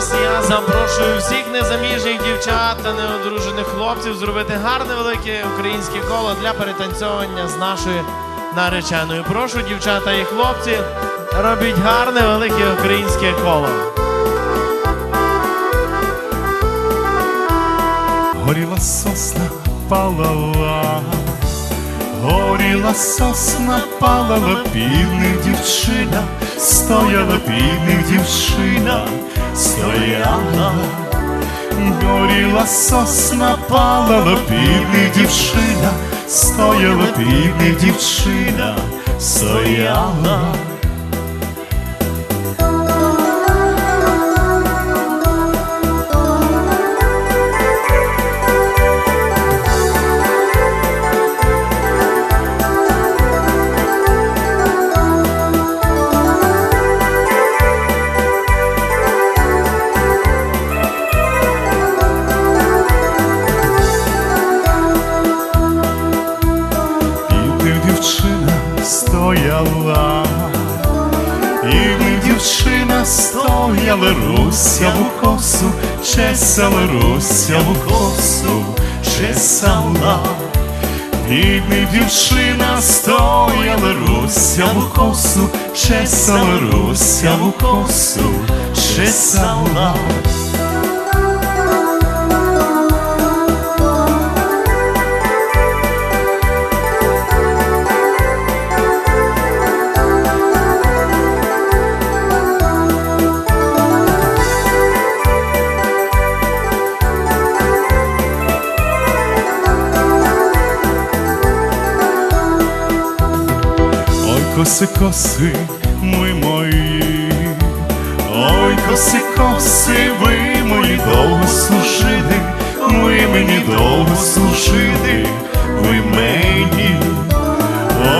зараз я запрошую всіх незаміжніх дівчат та неодружених хлопців зробити гарне велике українське коло для перетанцьовування з нашою нареченою. Прошу, дівчата і хлопці, робіть гарне велике українське коло. Горіла сосна палала, горіла сосна палала, півних дівчина, стояла півних дівчина, стояла, горіла сосна палала, півних дівчина, стояла півних дівчина, стояла. Стояла, Півник дівчина стояла, русяву косу, чесала русяву косу, чесала. Півник дівчина стояла, русяву косу, чесала русяву косу, чесала. Коси, коси, ми мої, ой, коси, коси, ви мої довго служили, ви мені довго служили, ви мені,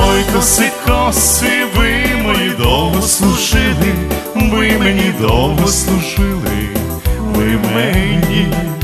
ой, коси, коси, ви мої довго служили, ви мені довго служили, ви мені.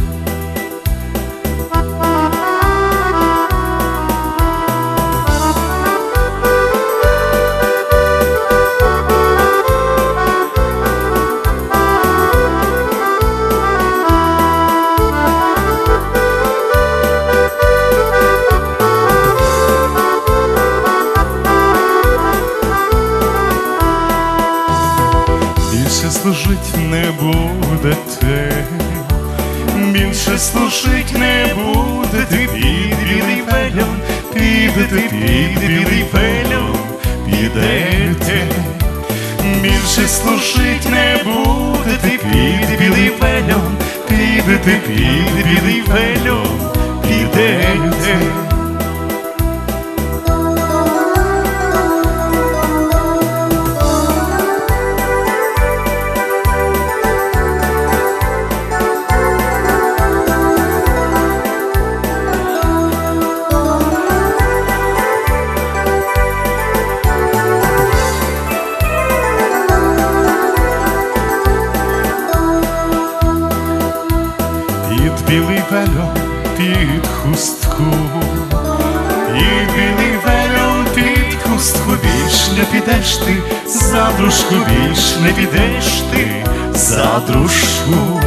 Більше служить не будете, під білий вельон, підете під білий вельон, підете, більше служить не будете, під білий велем, підете під білий вельон, підете. Підеш ти, за дружку більш не підеш ти, за дружку.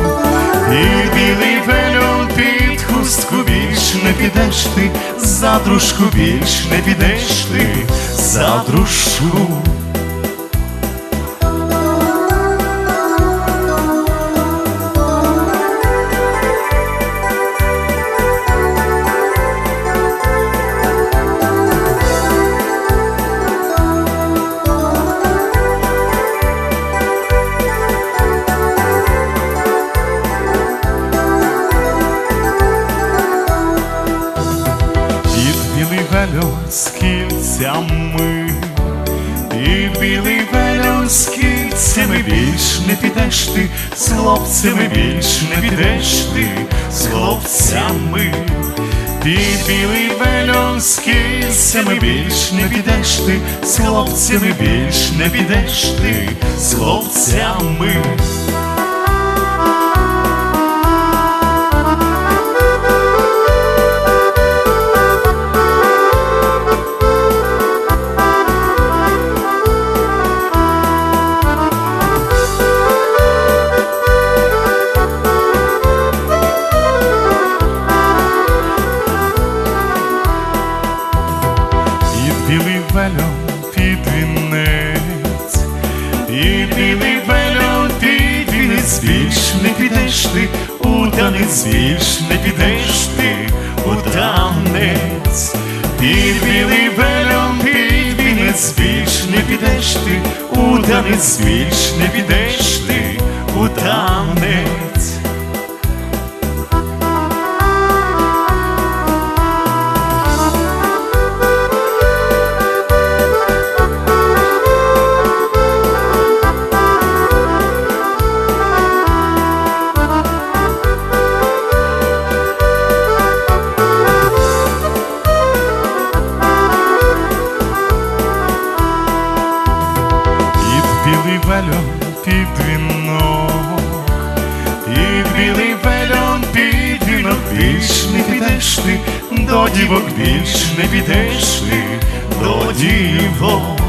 і білий вельон, під хустку більш не підеш ти, за дружку більш не підеш ти, за дружку. Білий з кільцями більш не підеш ти, з хлопцями більш не підеш ти, з хлопцями. Ти білий з кільцями більш не підеш ти, з хлопцями більш не підеш ти, з хлопцями. Підеш ти, у танець більш не підеш ти, у танець, під білий вельон, під вінець більш не підеш ти, у танець більш не підеш ти, у танець. Підеш ти, до дівок більш не підеш ти, до дівок,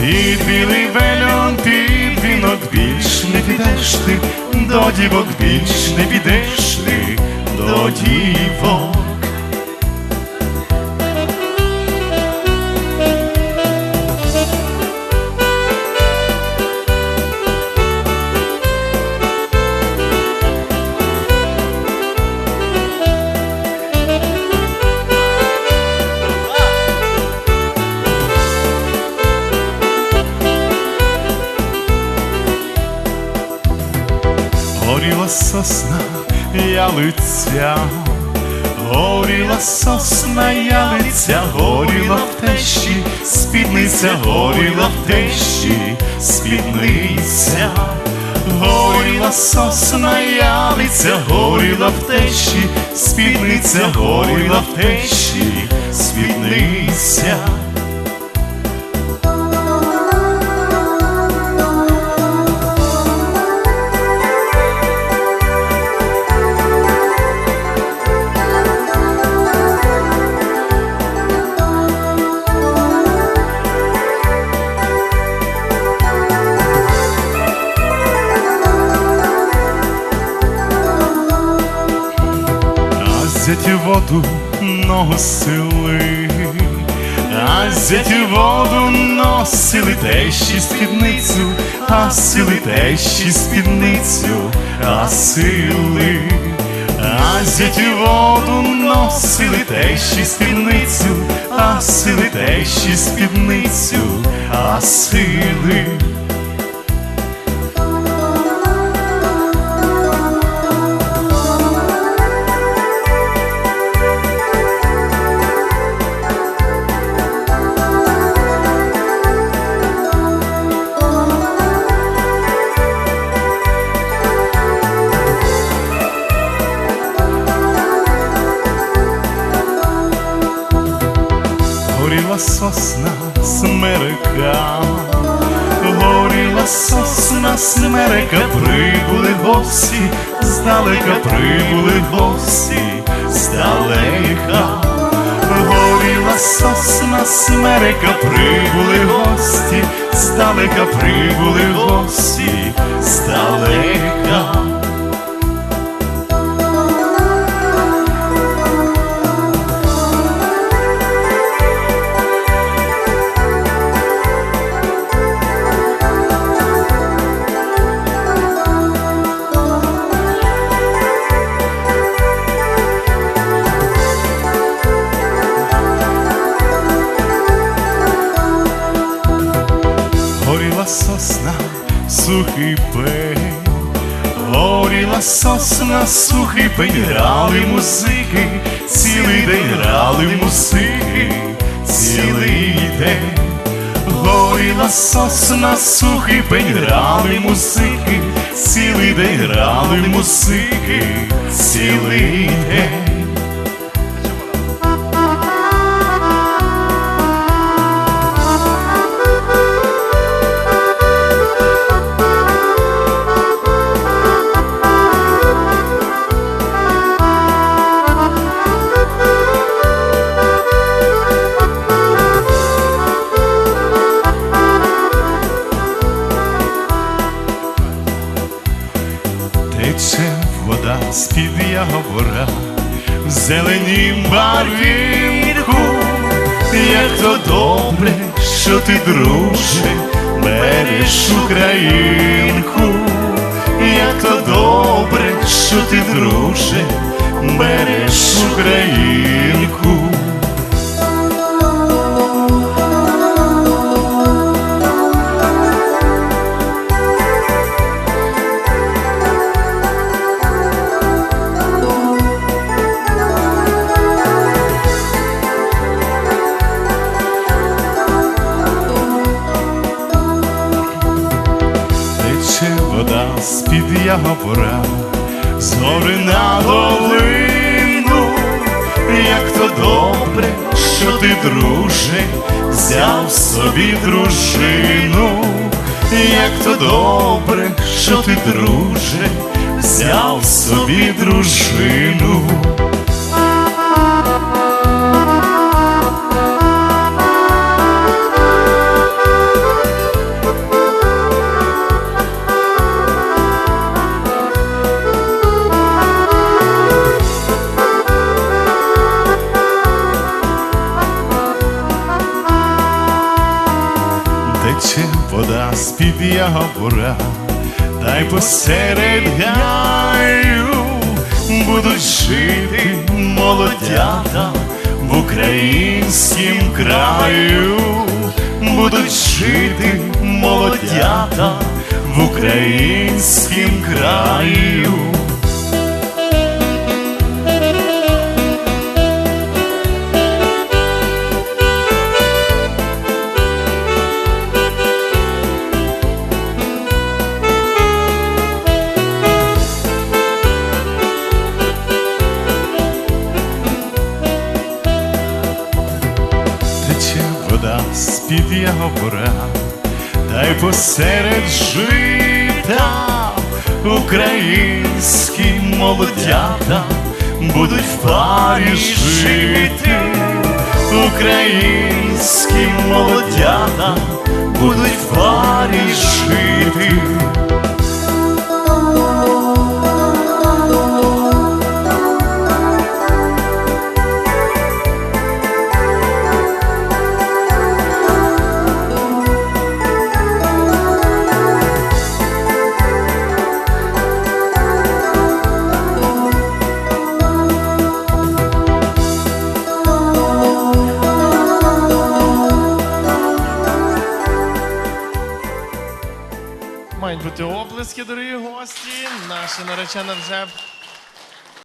під білий вельон, під вінок більш не підеш ти, до дівок більш не підеш ти, до дівок. Ялиця, горіла сосна ялиця, горіла в тещі, спідниця, горіла в тещі, спідниця, горіла сосна ялиця, горіла в тещі, спідниця, горіла в тещі, спідниця. Воду носили, а зяті воду носили тещі спідницю, а сили тещі спідницю, а сили, а зяті воду носили тещі спідницю, а сили тещі спідницю, а сили. Сосна смерека, горіла сосна смерека, прибули гості, здалека прибули гості, здалека, горіла сосна смерека, прибули гості, здалека прибули гості, здалека. Сосна, сухий пень, грали музики, цілий день грали музики, цілий день, горіла сосна, сухий пень, грали музики, цілий день грали музики, цілий день. Ти, друже, береш українку, як то добре, що ти, друже, береш українку. З-під ягобора, зори на долину, як то добре, що ти, друже, взяв собі дружину, як то добре, що ти, друже, взяв собі дружину. Тече вода з-під ягобора, та й посеред гаю будуть жити молодята в українськім краю, будуть жити молодята в українськім краю. Вода з-під ягобора, та й посеред жита українські молодята будуть в парі жити, українські молодята будуть в парі жити. Наша наречена вже